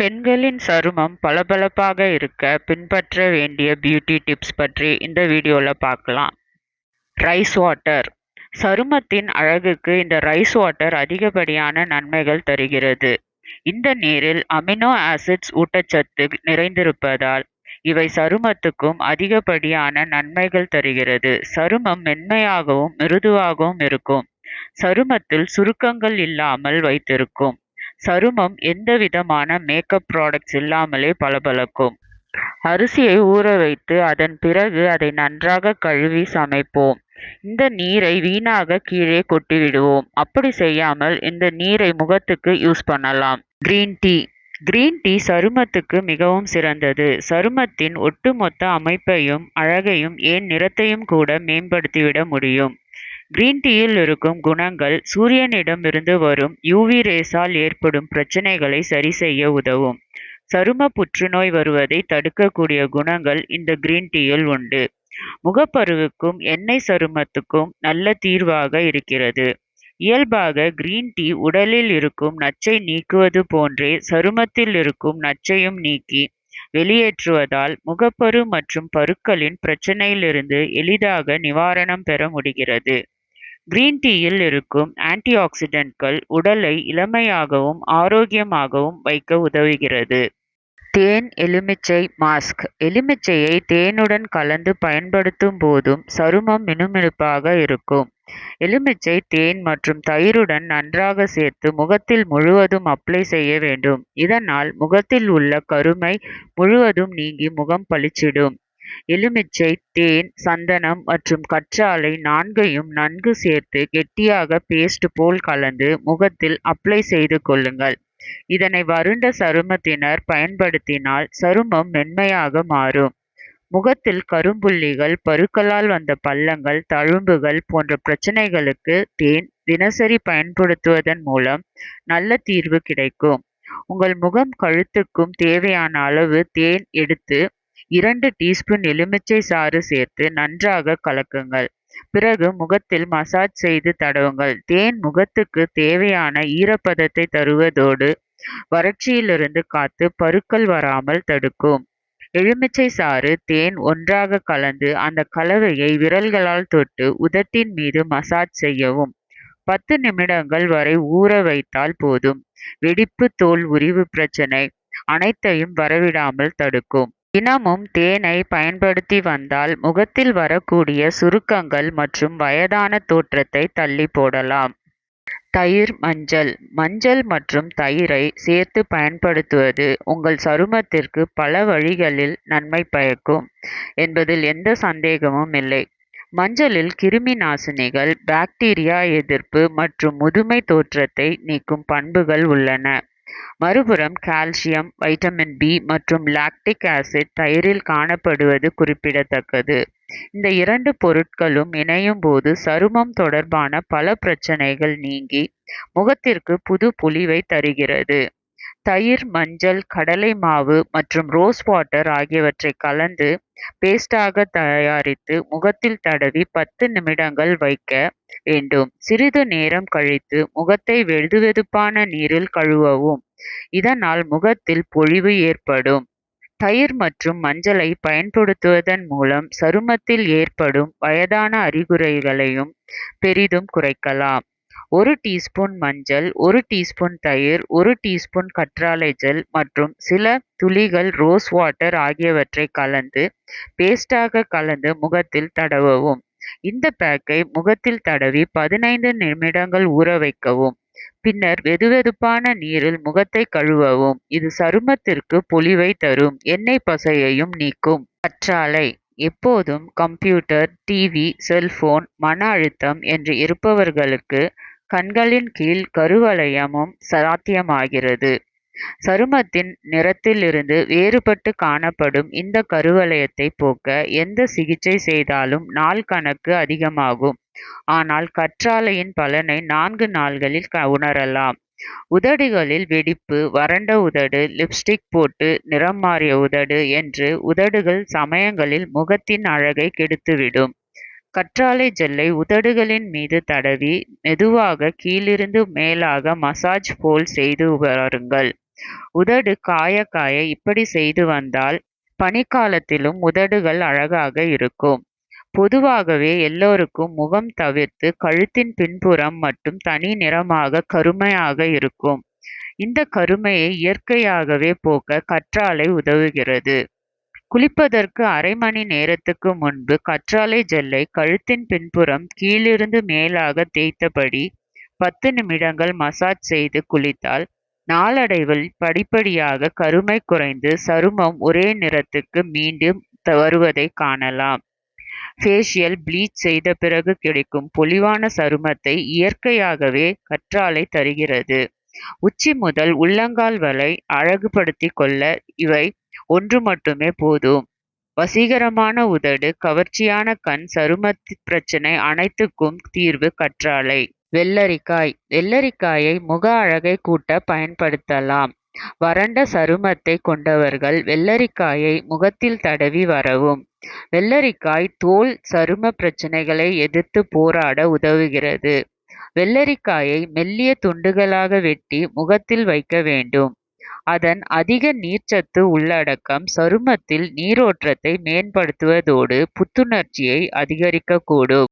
பெண்களின் சருமம் பளபளப்பாக இருக்க பின்பற்ற வேண்டிய பியூட்டி டிப்ஸ் பற்றி இந்த வீடியோவில் பார்க்கலாம். ரைஸ் வாட்டர் சருமத்தின் அழகுக்கு இந்த ரைஸ் வாட்டர் அதிகப்படியான நன்மைகள் தருகிறது. இந்த நீரில் அமினோ ஆசிட்ஸ் ஊட்டச்சத்து நிறைந்திருப்பதால் இவை சருமத்துக்கும் அதிகப்படியான நன்மைகள் தருகிறது. சருமம் மென்மையாகவும் மிருதுவாகவும் இருக்கும். சருமத்தில் சுருக்கங்கள் இல்லாமல் வைத்திருக்கும். சருமம் எந்த விதமான மேக்கப் ப்ராடக்ட்ஸ் இல்லாமலே பளபளக்கும். அரிசியை ஊற வைத்து அதன் பிறகு அதை நன்றாக கழுவி சமைப்போம். இந்த நீரை வீணாக கீழே கொட்டிவிடுவோம். அப்படி செய்யாமல் இந்த நீரை முகத்துக்கு யூஸ் பண்ணலாம். கிரீன் டீ கிரீன் டீ சருமத்துக்கு மிகவும் சிறந்தது. சருமத்தின் ஒட்டுமொத்த அமைப்பையும் அழகையும் ஏன் நிறத்தையும் கூட மேம்படுத்திவிட முடியும். கிரீன் டீயில் இருக்கும் குணங்கள் சூரியனிடமிருந்து வரும் யூவி ரேஸால் ஏற்படும் பிரச்சனைகளை சரி செய்ய உதவும். சரும புற்றுநோய் வருவதை தடுக்கக்கூடிய குணங்கள் இந்த கிரீன் டீயில் உண்டு. முகப்பருவுக்கும் எண்ணெய் சருமத்துக்கும் நல்ல தீர்வாக இருக்கிறது. இயல்பாக கிரீன் டீ உடலில் இருக்கும் நச்சை நீக்குவது போன்றே சருமத்தில் இருக்கும் நச்சையும் நீக்கி வெளியேற்றுவதால் முகப்பரு மற்றும் பருக்களின் பிரச்சனையிலிருந்து எளிதாக நிவாரணம் பெற முடிகிறது. கிரீன் டீயில் இருக்கும் ஆன்டிஆக்சிடென்ட்கள் உடலை இளமையாகவும் ஆரோக்கியமாகவும் வைக்க உதவுகிறது. தேன் எலுமிச்சை மாஸ்க். எலுமிச்சையை தேனுடன் கலந்து பயன்படுத்தும் போதும் சருமம் மினுமினுப்பாக இருக்கும். எலுமிச்சை தேன் மற்றும் தயிருடன் நன்றாக சேர்த்து முகத்தில் முழுவதும் அப்ளை செய்ய வேண்டும். இதனால் முகத்தில் உள்ள கருமை முழுவதும் நீங்கி முகம் பளிச்சிடும். எலுமிச்சை தேன் சந்தனம் மற்றும் கற்றாழை நான்கையும் நன்கு சேர்த்து கெட்டியாக பேஸ்ட் போல் கலந்து முகத்தில் அப்ளை செய்து கொள்ளுங்கள். இதனை வறண்ட சருமத்தினர் பயன்படுத்தினால் சருமம் மென்மையாக மாறும். முகத்தில் கரும்புள்ளிகள் பருக்களால் வந்த பள்ளங்கள் தழும்புகள் போன்ற பிரச்சனைகளுக்கு தேன் தினசரி பயன்படுத்துவதன் மூலம் நல்ல தீர்வு கிடைக்கும். உங்கள் முகம் கழுத்துக்கும் தேவையான அளவு தேன் எடுத்து இரண்டு டீஸ்பூன் எலுமிச்சை சாறு சேர்த்து நன்றாக கலக்குங்கள். பிறகு முகத்தில் மசாஜ் செய்து தடவுங்கள். தேன் முகத்துக்கு தேவையான ஈரப்பதத்தை தருவதோடு வறட்சியிலிருந்து காத்து பருக்கள் வராமல் தடுக்கும். எலுமிச்சை சாறு தேன் ஒன்றாக கலந்து அந்த கலவையை விரல்களால் தொட்டு உதட்டின் மீது மசாஜ் செய்யவும். பத்து நிமிடங்கள் வரை ஊற வைத்தால் போதும். வெடிப்பு தோல் உரிவு பிரச்சனை அனைத்தையும் வரவிடாமல் தடுக்கும். தினமும் தேனை பயன்படுத்தி வந்தால் முகத்தில் வரக்கூடிய சுருக்கங்கள் மற்றும் வயதான தோற்றத்தை தள்ளி போடலாம். தயிர் மஞ்சள். மஞ்சள் மற்றும் தயிரை சேர்த்து பயன்படுத்துவது உங்கள் சருமத்திற்கு பல வழிகளில் நன்மை பயக்கும் என்பதில் எந்த சந்தேகமும் இல்லை. மஞ்சளில் கிருமி நாசினிகள் பாக்டீரியா எதிர்ப்பு மற்றும் முதுமை தோற்றத்தை நீக்கும் பண்புகள் உள்ளன. மறுபுறம் கால்சியம் வைட்டமின் பி மற்றும் லாக்டிக் ஆசிட் தயிரில் காணப்படுவது குறிப்பிடத்தக்கது. இந்த இரண்டு பொருட்களும் இணையும் போது சருமம் தொடர்பான பல பிரச்சனைகள் நீங்கி முகத்திற்கு புது புலிவை தருகிறது. தயிர் மஞ்சள் கடலை மாவு மற்றும் ரோஸ் வாட்டர் ஆகியவற்றை கலந்து பேஸ்டாக தயாரித்து முகத்தில் தடவி பத்து நிமிடங்கள் வைக்க வேண்டும். சிறிது நேரம் கழித்து முகத்தை வெதுவெதுப்பான நீரில் கழுவவும். இதனால் முகத்தில் பொழிவு ஏற்படும். தயிர் மற்றும் மஞ்சளை பயன்படுத்துவதன் மூலம் சருமத்தில் ஏற்படும் வயதான அறிகுறிகளையும் பெரிதும் குறைக்கலாம். ஒரு டீஸ்பூன் மஞ்சள் ஒரு டீஸ்பூன் தயிர் ஒரு டீஸ்பூன் கற்றாழை ஜெல் மற்றும் சில துளிகள் ரோஸ் வாட்டர் ஆகியவற்றை கலந்து பேஸ்டாக கலந்து முகத்தில் தடவவும். இந்த பேக்கை முகத்தில் தடவி பதினைந்து நிமிடங்கள் ஊற வைக்கவும். பின்னர் வெதுவெதுப்பான நீரில் முகத்தை கழுவவும். இது சருமத்திற்கு பொலிவை தரும். எண்ணெய் பசையையும் நீக்கும். கற்றாழை. எப்போதும் கம்ப்யூட்டர் டிவி செல்போன் மன அழுத்தம் என்று இருப்பவர்களுக்கு கண்களின் கீழ் கருவளையமும் சாத்தியமாகிறது சருமத்தின் நிறத்திலிருந்து வேறுபட்டு காணப்படும் இந்த கருவளையத்தை போக்க எந்த சிகிச்சை செய்தாலும் நாள் கணக்கு அதிகமாகும். ஆனால் கற்றாழையின் பலனை நான்கு நாள்களில் உணரலாம். உதடுகளில் வெடிப்பு வறண்ட உதடு லிப்ஸ்டிக் போட்டு நிறம் மாறிய உதடு என்று உதடுகள் சமயங்களில் முகத்தின் அழகை கெடுத்துவிடும். கற்றாழை ஜெல்லை உதடுகளின் மீது தடவி மெதுவாக கீழிருந்து மேலாக மசாஜ் போல் செய்து வாருங்கள் உதடு காய காய இப்படி செய்து வந்தால் பனிக்காலத்திலும் உதடுகள் அழகாக இருக்கும். பொதுவாகவே எல்லோருக்கும் முகம் தவிர்த்து கழுத்தின் பின்புறம் மட்டும் தனி நிறமாக கருமையாக இருக்கும். இந்த கருமையை இயற்கையாகவே போக்க கற்றாழை உதவுகிறது. குளிப்பதற்கு அரை மணி நேரத்துக்கு முன்பு கற்றாழை ஜெல்லை கழுத்தின் பின்புறம் கீழிருந்து மேலாக தேய்த்தபடி பத்து நிமிடங்கள் மசாஜ் செய்து குளித்தால் நாளடைவில் படிப்படியாக கருமை குறைந்து சருமம் ஒரே நிறத்துக்கு மீண்டும் வருவதை காணலாம். ஃபேஷியல், ப்ளீச் செய்த பிறகு கிடைக்கும் பொலிவான சருமத்தை இயற்கையாகவே கற்றாழை தருகிறது. உச்சி முதல் உள்ளங்கால் வரை அழகுபடுத்திக் கொள்ள இவை ஒன்று மட்டுமே போதும். வசீகரமான உதடு, கவர்ச்சியான கண், சருமப் பிரச்னை அனைத்துக்கும் தீர்வு கற்றாழை. வெள்ளரிக்காய் வெள்ளரிக்காயை முக அழகை கூட்ட பயன்படுத்தலாம். வறண்ட சருமத்தை கொண்டவர்கள் வெள்ளரிக்காயை முகத்தில் தடவி வரவும். வெள்ளரிக்காய் தோல், சரும பிரச்னைகளை எதிர்த்து போராட உதவுகிறது. வெள்ளரிக்காயை மெல்லிய துண்டுகளாக வெட்டி முகத்தில் வைக்க வேண்டும். அதன் அதிக நீர்ச்சத்து உள்ளடக்கம் சருமத்தில் நீரோட்டத்தை மேம்படுத்துவதோடு புத்துணர்ச்சியை அதிகரிக்கக்கூடும்.